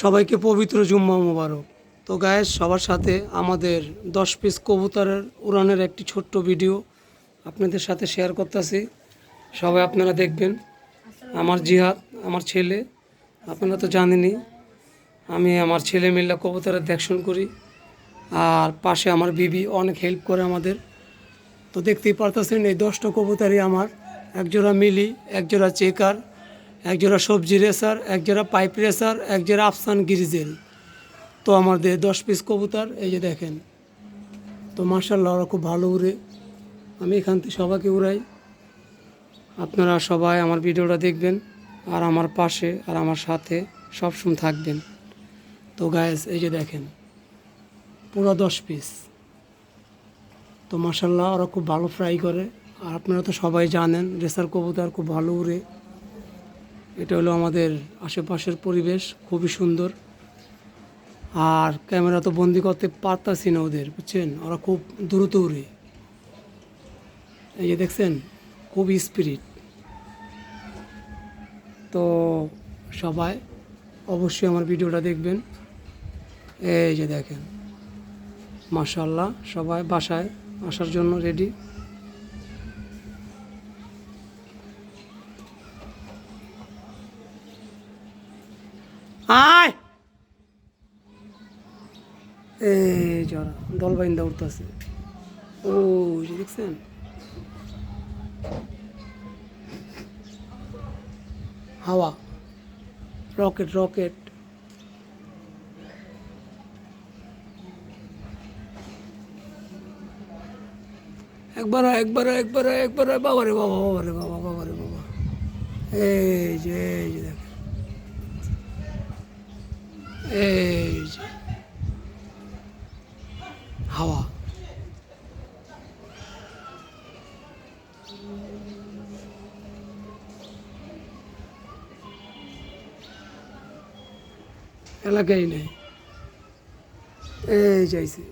সবাইকে পবিত্র জুম্মা মুবারক। তো গায়েস সবার সাথে আমাদের দশ পিস কবুতরের উড়ানের একটি ছোট্ট ভিডিও আপনাদের সাথে শেয়ার করতেছি। সবাই আপনারা দেখবেন। আমার জিহাদ, আমার ছেলে, আপনারা তো জানেনই, আমি আমার ছেলে মিল্লা কবুতরের দেখশন করি। আর পাশে আমার বিবি অনেক হেল্প করে আমাদের। তো দেখতেই পারতেছেন, এই দশটা কবুতরই আমার। একজোড়া মিলি, একজোড়া চেকার। একজোড়া সবজি রেসার একজোড়া পাইপ রেসার একজোড়া আফসান গিরিজেল। তো আমাদের দশ পিস কবুতর, এই যে দেখেন। তো মার্শাল্লাহ ওরা খুব ভালো উড়ে। আমি এখান থেকে সবাইকে উড়াই। আপনারা সবাই আমার ভিডিওটা দেখবেন, আর আমার পাশে, আর আমার সাথে সবসময় থাকবেন। তো গায়েস এই যে দেখেন, পুরো দশ পিস। তো মাসাল্লাহ ওরা খুব ভালো ফ্রাই করে। আর আপনারা তো সবাই জানেন, রেসার কবুতর খুব ভালো উড়ে। এটা হলো আমাদের আশেপাশের পরিবেশ, খুবই সুন্দর। আর ক্যামেরা তো বন্দি করতে পারতাছি না ওদের, বুঝছেন? ওরা খুব দ্রুত উড়ে। এই যে দেখছেন, খুব স্পিরিট তো সবাই অবশ্যই আমার ভিডিওটা দেখবেন। এই যে দেখেন মাশাল্লাহ সবাই বাসায় আসার জন্য রেডি আয়। এই যারা দল বাইন্দা উঠতেছে। ও এই যে দেখছেন? হাওয়া। Rocket rocket. একবার আয়, একবার আয়, একবার আয়, একবার আয়, বাবা রে বাবা বাবা রে বাবা বাবা রে বাবা। এই যে এই যে দেখ এই যে হাওয়া এলাকায় নেই। এই যাইছে